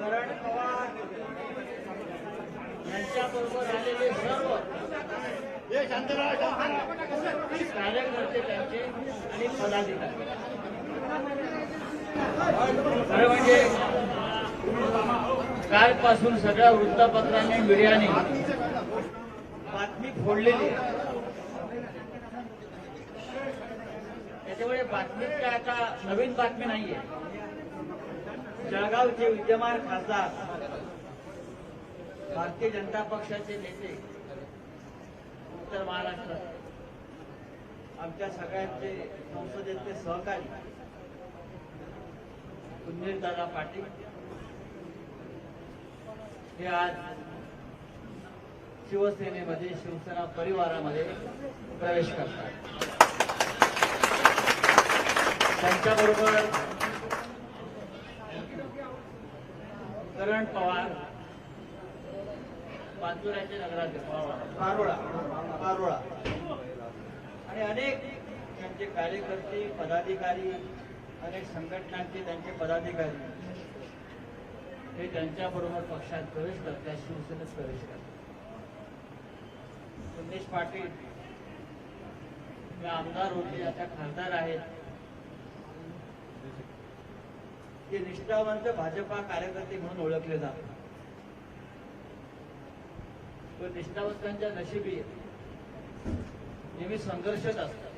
करण पवार यांच्याबरोबर आलेले सर्व कार्यकर्ते त्यांचे आणि पदाधिकारी खरं म्हणजे कालपासून सगळ्या वृत्तपत्रांनी मीडियाने बातमी फोडलेली त्याच्यामुळे बातमी काय आता नवीन बातमी नाहीये. जळगावचे विद्यमान खासदार भारतीय जनता पक्षाचे नेते उत्तर महाराष्ट्रात आमच्या सगळ्यांचे संसदेतले सहकारी कुंजीरदादा पाटील हे आज शिवसेनेमध्ये शिवसेना परिवारामध्ये प्रवेश करतात. त्यांच्याबरोबर करण पवार पाचोऱ्याचे नगराध्यक्ष पारोळा पारोळा. आणि अनेक त्यांचे कार्यकर्ते पदाधिकारी अनेक संघटनांचे त्यांचे पदाधिकारी हे त्यांच्याबरोबर पक्षात प्रवेश करतात शिवसेनेत प्रवेश करतात. संदेश पाटील आमदार होते आता खासदार आहेत. ते निष्ठावंत भाजपा कार्यकर्ते म्हणून ओळखले जातात. पण निष्ठावंतांच्या नशिबी नेहमी संघर्षच असतात.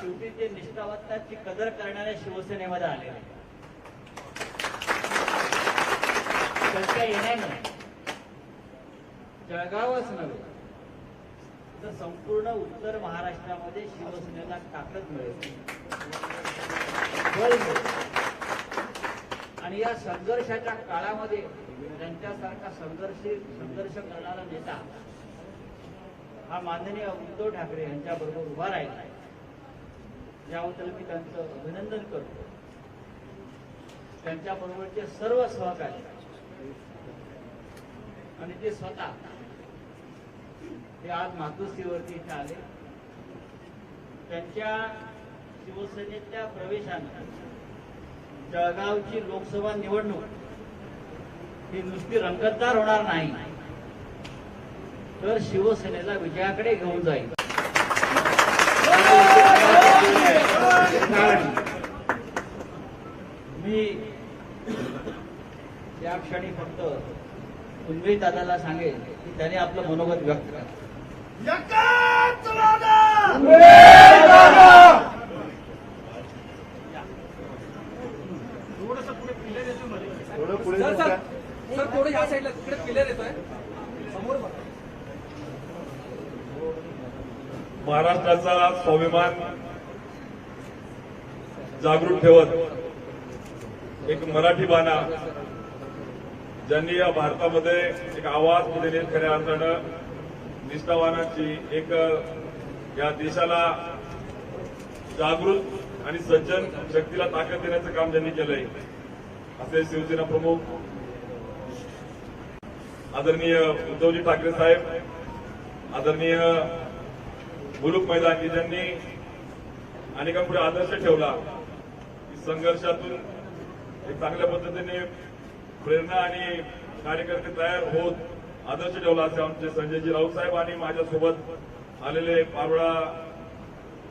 शेवटी ते निष्ठावंतांची कदर करणाऱ्या शिवसेनेमध्ये आलेले त्यांच्या येण्यानं जळगावच नव्हे. तर संपूर्ण उत्तर महाराष्ट्रामध्ये शिवसेनेला ताकद मिळेल. आणि या संघर्षाच्या काळामध्ये त्यांच्यासारखा संघर्ष संघर्ष करणारा नेता हा माननीय उद्धव ठाकरे यांच्याबरोबर उभा राहिला याबद्दल मी त्यांचं अभिनंदन करतो. त्यांच्याबरोबरचे सर्व सहकारी आणि ते स्वतः ते आज मातोश्रीवरती इथे आले. त्यांच्या शिवसेनेच्या प्रवेशानं जळगावची लोकसभा निवडणूक ही नुसती रंगतदार होणार नाही तर शिवसेनेला विजयाकडे घेऊन जाईल. कारण मी या क्षणी फक्त कुंभे दादाला सांगेल की त्याने आपलं मनोगत व्यक्त करा सर सर सर थोडं या साईडला तिकडे क्लिअर येतोय. समोर बघा. महाराष्ट्राचा स्वाभिमान जागृत ठेवत एक मराठी बाणा ज्यांनी या भारतामध्ये एक आवाज दिलेली खऱ्या अर्थानं. निष्ठावानाची एक या देशाला जागृत आणि सज्जन शक्तीला ताकद देण्याचं काम ज्यांनी केलंय असे शिवसेना प्रमुख आदरणीय उद्धवजी ठाकरे साहेब आदरणीय मुलुक मैदान ज्यांनी अनेकांपुढे आदर्श ठेवला की संघर्षातून एक चांगल्या पद्धतीने प्रेरणा आणि कार्यकर्ते तयार होत आदर्श ठेवला असे आमचे संजयजी राऊत साहेब आणि माझ्यासोबत आलेले पारोळा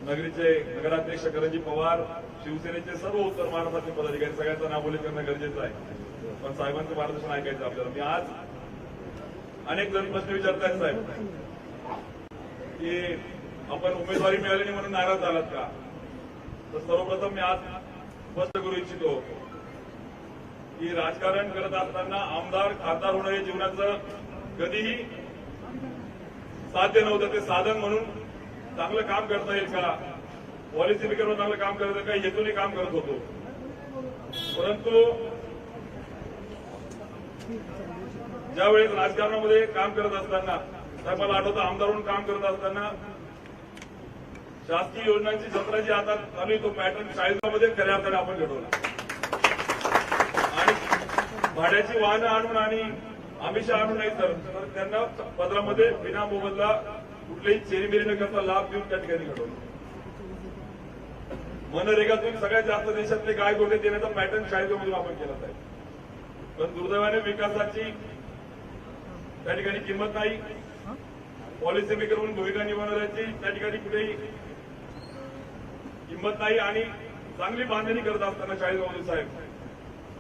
नगरीचे नगराध्यक्ष करंजी पवार शिवसेनेचे सर्व उत्तर महाराष्ट्राचे पदाधिकारी सगळ्यांचं नाव करणं गरजेचं आहे. पण साहेबांचं मार्गदर्शन ऐकायचं आपल्याला. मी आज अनेक जण प्रश्न विचारतायत साहेब की आपण उमेदवारी मिळाली नाही म्हणून नाराज झालात का? तर सर्वप्रथम मी आज स्पष्ट करू इच्छितो की राजकारण करत असताना आमदार खासदार होणं हे जीवनाचं कधीही साध्य नव्हतं ते साधन म्हणून चांगलं काम करता येईल का? पॉलिसी मेकरवर चांगलं काम करता काही हेतूने काम करत होतो. परंतु ज्यावेळेस राजकारणामध्ये काम करत असताना साहेब मला आठवतं आमदार म्हणून काम करत असताना शासकीय योजनांची जत्रा जी आता चालू तो पॅटर्न चाळीसामध्ये खऱ्या अर्थाने आपण घडवला. आणि भाड्याची वाहनं आणून आणि आम्ही आणून नाही तर तर त्यांना पदरामध्ये विना मोबदला कुठलीही चेरीमेरी न करता लाभ देऊन त्या ठिकाणी घडवलं मनरेगातून सगळ्यात जास्त देशातले काय गोटे देण्याचा पॅटर्न शाळेमधून आपण केला आहे पण दुर्दैवाने विकासाची त्या ठिकाणी किंमत नाही. पॉलिसी मेकर म्हणून भूमिका निभावणाऱ्याची त्या ठिकाणी कुठेही किंमत नाही आणि चांगली बांधणी करत असताना चाळीसगावचे साहेब.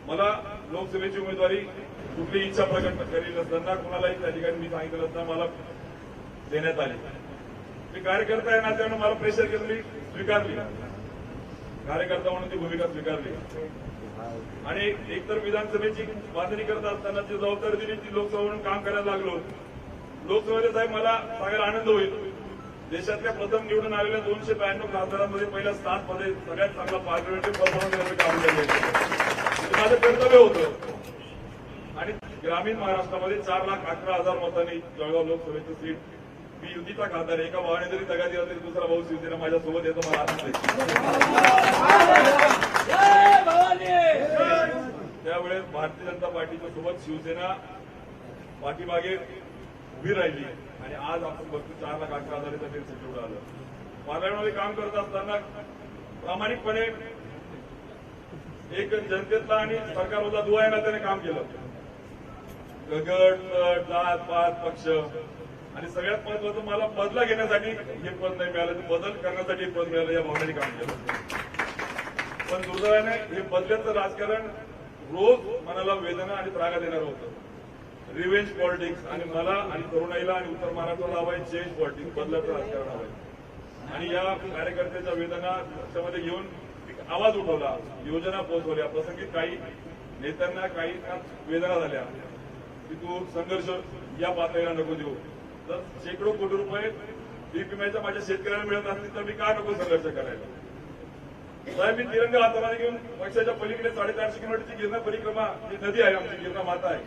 मला लोकसभेची उमेदवारी कुठली इच्छा प्रकट करील नसताना कुणालाही त्या ठिकाणी मी सांगितलं असताना मला देण्यात आली. मी कार्यकर्ता आहे नात्यानं मला प्रेशर केलं मी स्वीकारली. कार्यकर्ता म्हणून ती भूमिका स्वीकारली. आणि एकतर विधानसभेची बांधणी करत असताना जी जबाबदारी दिली ती लोकसभा म्हणून काम करायला लागलो लोकसभेचे साहेब मला सांगायला आनंद होईल. देशातल्या प्रथम निवडून आलेल्या दोनशे ब्याण्णव खासदारांमध्ये पहिल्या सात मध्ये सगळ्यात चांगला पार्लमेंटरी परफॉर्मन्स देण्याचं काम केलं म्हणजे माझं कर्तव्य होतं. ग्रामीण महाराष्ट्रामध्ये चार लाख अकरा हजार मतांनी जळगाव लोकसभेची सीट. मी युतीचा खासदार एका भावाने जरी दगा दिला तरी दुसरा भाऊ शिवसेना माझ्यासोबत येतो मला आनंद आहे. त्यावेळेस भारतीय जनता पार्टीच्या सोबत शिवसेना पाठीमागे उभी राहिली आणि आज आपण बघतो चार लाख अकरा हजार सीट आलं पार्लमेंटमध्ये काम करत असताना प्रामाणिकपणे एक जनतेतला आणि सरकारमधला दुवा आहे ना त्याने काम केलं. गट तट जात पात पक्ष. आणि सगळ्यात महत्वाचं मला बदला घेण्यासाठी हे पद नाही मिळालं. बदल करण्यासाठी हे पद मिळालं या भावनेने काम केलं. पण दुर्दैवाने हे बदल्याचं राजकारण रोज मनाला वेदना आणि त्रागा देणार होतं. रिव्हेंज पॉलिटिक्स आणि मला आणि तरुणाईला आणि उत्तर महाराष्ट्राला हवाय चेंज पॉलिटिक्स बदलाचं राजकारण हवंय आणि या कार्यकर्त्याच्या वेदना लक्षामध्ये घेऊन एक आवाज उठवला. योजना पोहोचवल्या. प्रसंगी काही नेत्यांना काही वेदना झाल्या. की संघर्ष या पातळीला नको देऊ. तर शेकडो कोटी रुपये पीक विम्याच्या माझ्या शेतकऱ्यांना मिळत असतील तर मी का नको संघर्ष करायला? साहेब मी तिरंगा हाताला घेऊन पक्षाच्या पलीकडे साडेचारशे किलोमीटरची गिरणा परिक्रमा जी नदी आहे आमची गिरणा माता आहे.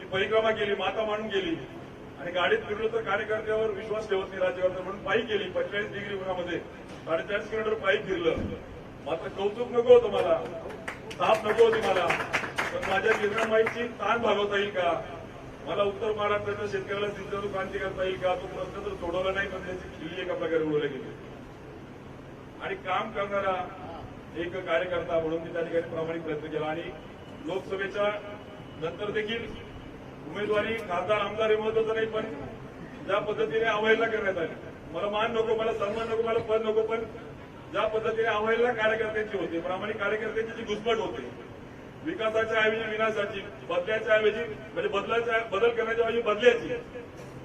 ती परिक्रमा केली माता मांडून गेली. आणि गाडीत फिरलो तर कार्यकर्त्यावर विश्वास ठेवत नाही राज्यकर्ता म्हणून पायी केली पंचेचाळीस डिग्री उन्हामध्ये. साडेचारशे किलोमीटर पायी फिरलं. मात्र कौतुक नको होतं मला. ताप नको होती मला. पण माझ्या गिरणामाईची ताण भागवता येईल का? मला उत्तर महाराष्ट्राच्या शेतकऱ्याला सिंचन क्रांती करता येईल का? तो प्रश्न तर सोडवला नाही पण त्याची खिल्ली एका प्रकारे उडवल्या गेली. आणि काम करणारा एक कार्यकर्ता म्हणून मी त्या ठिकाणी प्रामाणिक प्रयत्न केला. आणि लोकसभेच्या नंतर देखील उमेदवारी खासदार आमदार हे महत्वाचं नाही पण ज्या पद्धतीने अवहेलना करण्यात आली. मला मान नको मला सन्मान नको मला पद नको पण ज्या पद्धतीने अवहेलना कार्यकर्त्यांची होते प्रामाणिक कार्यकर्त्यांची जी घुसमट होते विकासाच्या ऐवजी विनाशाची बदल्याच्या ऐवजी म्हणजे बदलाच्या बदल करण्याच्या ऐवजी बदल्याची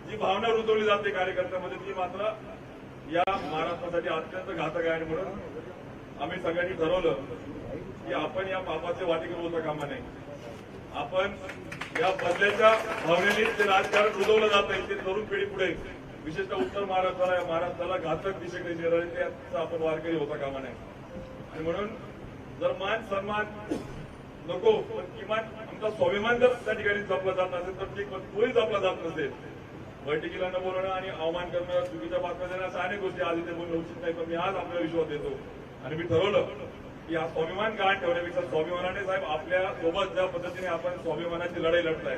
जी भावना रुजवली जाते कार्यकर्त्यामध्ये ती मात्र या महाराष्ट्रासाठी अत्यंत घातक आहे. आणि म्हणून आम्ही सगळ्यांनी ठरवलं की आपण या पापाचे वाटेकर होता कामा नाही आपण या बदल्याच्या भावनेने जे राजकारण रुजवलं जात आहे ते तरुण पिढी पुढे विशेषतः उत्तर महाराष्ट्राला या महाराष्ट्राला घातक दिशेकडे राहिले त्याचा आपण वारकरी होता कामा नाही आणि म्हणून जर मान सन्मान नको पण किमान आमचा स्वाभिमान जर त्या ठिकाणी जपला जात नसेल तर ठीक तोही जपला जात नसेल. बैठकीला न बोलणं आणि अवमान करणं चुकीच्या बातम्या देणं अशा अनेक गोष्टी आज इथे बोलणं उचित नाही पण मी आज आपला विश्वास देतो. आणि मी ठरवलं की हा स्वाभिमान गहाण ठेवण्यापेक्षा स्वाभिमानाने साहेब आपल्यासोबत ज्या पद्धतीने आपण स्वाभिमानाची लढाई लढताय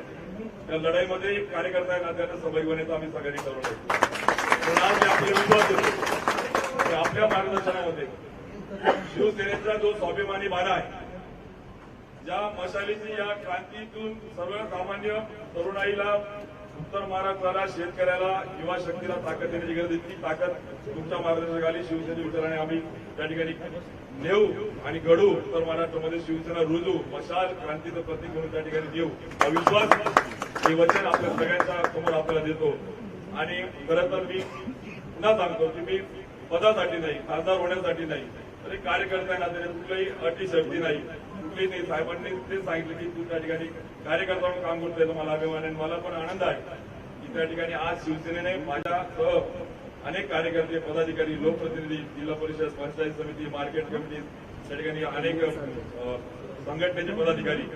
त्या लढाईमध्ये एक कार्यकर्ता आहे नात्यानं सहभागी होण्याचं आम्ही सगळ्यांनी ठरवलं म्हणून आज मी आपले विश्वास देतो. की आपल्या मार्गदर्शनामध्ये शिवसेनेचा जो स्वाभिमानी बाधा आहे ज्या मशालीची या क्रांतीतून सर्वसामान्य तरुणाईला उत्तर महाराष्ट्राला शेतकऱ्याला युवा शक्तीला ताकद देण्याची गरज आहे. ती ताकद तुमच्या मार्गदर्शनाखाली शिवसेने विचाराने आम्ही त्या ठिकाणी नेऊ आणि घडू. उत्तर महाराष्ट्रामध्ये शिवसेना रुजू मशाल क्रांतीचं प्रतीक म्हणून त्या ठिकाणी देऊ. हा विश्वास हे वचन आपल्या सगळ्यांच्या समोर आपल्याला देतो. आणि खरं तर मी पुन्हा सांगतो की मी पदासाठी नाही खासदार होण्यासाठी नाही तरी कार्यकर्त्यांना कार्यकर्ता नात्याने कुठल्याही अटी शक्ती नाही. कुठली नाही साहेबांनी ते सांगितलं की तू त्या ठिकाणी कार्यकर्ता म्हणून काम करतोय तर मला अभिमान आहे आणि मला पण आनंद आहे. की त्या ठिकाणी आज शिवसेनेने माझ्यासह अनेक कार्यकर्ते पदाधिकारी लोकप्रतिनिधी जिल्हा परिषद पंचायत समिती मार्केट कमिटी त्या ठिकाणी अनेक संघटनेचे पदाधिकारी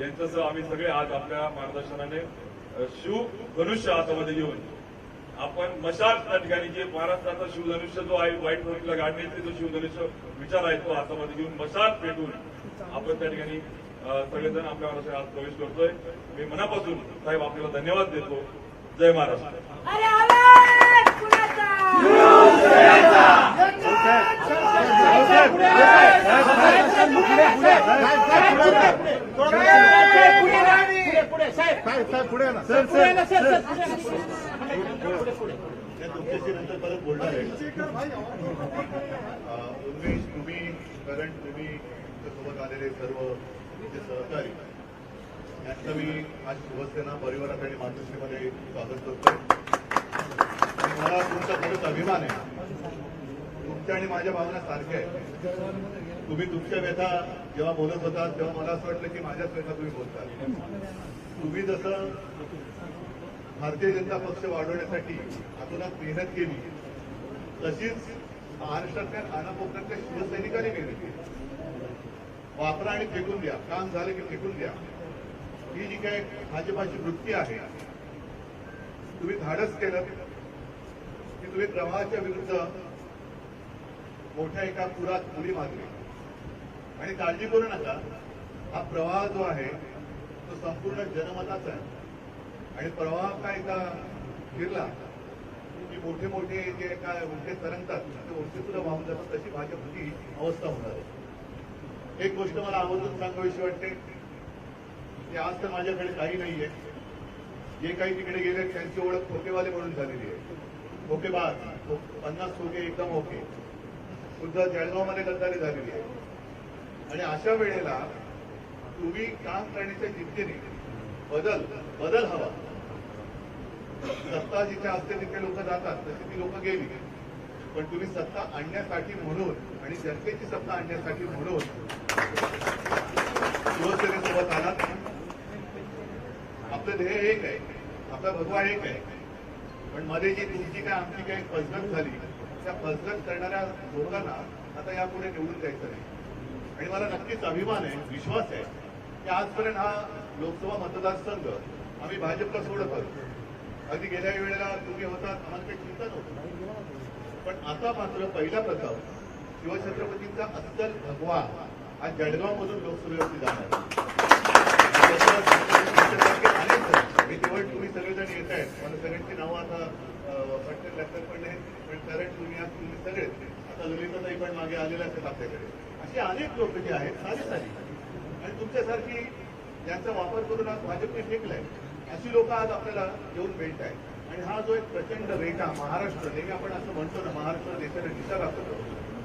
यांच्यासह आम्ही सगळे आज आपल्या मार्गदर्शनाने अ, शिव धनुष्य हातामध्ये घेऊन आपण मशाल त्या ठिकाणी जे महाराष्ट्राचा शिवधनुष्य जो आहे वाईट प्रवृत्तीला गाडण्याचे जो शिवधनुष्य विचार आहे तो हातामध्ये घेऊन मशाल पेटून आपण त्या ठिकाणी सगळेजण आपल्या महाराष्ट्रात आज प्रवेश करतोय मी मनापासून साहेब आपल्याला धन्यवाद देतो जय महाराष्ट्र अरे आवाज कुणाचा त्या तुमच्याशी नंतर परत बोलणार आहे उन्मेष तुम्ही करण तुम्ही तुमच्यासोबत आलेले सर्व तुमचे सहकारी. यांचं मी आज शिवसेना परिवारात आणि मातोश्रीमध्ये स्वागत करतोय. आणि मला तुमचा खरंच अभिमान आहे. तुमच्या आणि माझ्या भावना सारख्या आहेत. तुम्ही तुमच्या व्यथा जेव्हा बोलत होता तेव्हा मला असं वाटलं की माझ्याच व्यथा तुम्ही बोलता. तुम्ही जसं भारतीय जनता पक्ष वाढवण्यासाठी आतोनात मेहनत केली तशीच महाराष्ट्रातल्या खानाकोपऱ्यातल्या शिवसैनिकांनी मेहनत केली. वापरा आणि फेकून द्या. काम झालं की फेकून द्या. ही जी काय भाजपाची वृत्ती आहे तुम्ही धाडस केलं की तुम्ही प्रवाहाच्या विरुद्ध मोठ्या एका पुरात उडी मारली. आणि काळजी करू नका. हा प्रवाह जो आहे तो संपूर्ण जनमताचा आहे. आणि प्रवाह काय एकदा फिरला की मोठे मोठे जे काय उलटे तरंगतात ते उलटे सुद्धा वाहून जातात तशी भाजपची अवस्था होणार आहे. एक गोष्ट मला आवर्जून सांगावीशी वाटते की आज तर माझ्याकडे काही नाहीये. जे काही तिकडे गेले त्यांची ओळख खोकेवाले म्हणून झालेली आहे. खोकेबाज पन्नास खोके एकदम ओके. सुद्धा जळगावमध्ये गद्दारी झालेली आहे. आणि अशा वेळेला तुम्ही काम करण्याच्या जिद्दीने बदल बदल हवा. सत्ता जिथे असते तिथे लोक जातात तशी ती लोक गेली. पण तुम्ही सत्ता आणण्यासाठी म्हणून आणि जनतेची सत्ता आणण्यासाठी म्हणून शिवसेनेसोबत आलात आपलं ध्येय एक आहे. आपला भगवा एक आहे. पण मध्ये जी तुमची काय आमची काय फसगत झाली त्या फसगत करणाऱ्या लोकांना आता यापुढे निवडून द्यायचं नाही. आणि मला नक्कीच अभिमान आहे विश्वास आहे की आजपर्यंत हा लोकसभा मतदारसंघ आम्ही भाजपला सोडत आलो अगदी गेल्या वेळेला तुम्ही होतात आम्हाला काही चिंता नव्हतं. पण आता मात्र पहिला प्रथम शिवछत्रपतींचा अस्सल भगवा. हा जळगावमधून लोकसभेवरती जाणार तुमच्यासारखे अनेक मी केवळ तुम्ही सगळेजण येत आहेत मला सगळ्यांची नावं आता पटकन लक्षात पण नाही पण कारण तुम्ही आज तुम्ही सगळे आता ललिताताई पण मागे आलेल्या आहेत आपल्याकडे. अशी अनेक लोक जे आहेत सारी सारी आणि तुमच्यासारखी ज्यांचा वापर करून आज भाजपने फेकलाय अशी लोक आज आपल्याला येऊन भेटत आहेत. आणि हा जो एक प्रचंड रेटा महाराष्ट्र नेहमी आपण असं म्हणतो ना महाराष्ट्र देशाला दिशा दाखवतो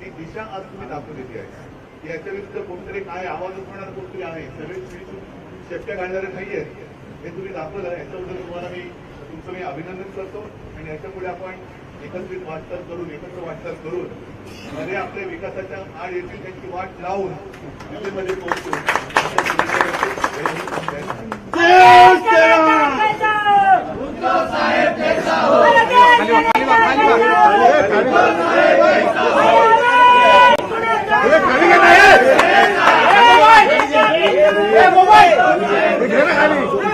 ती दिशा आज तुम्ही दाखवलेली आहे. याच्या विरुद्ध कोणतरी काय आवाज उठवणार कोणतरी आहे? सगळे शक्य घालणारे नाही आहेत हे तुम्ही दाखवलं. याच्याबद्दल तुम्हाला मी तुमचं मी अभिनंदन करतो. आणि याच्यापुढे आपण एकत्रित वाटचाल करून एकत्र वाटचाल करून मध्ये आपल्या विकासाच्या आड येतील त्यांची वाट लावून दिल्लीमध्ये पोहोचू. अशा शुभेच्छा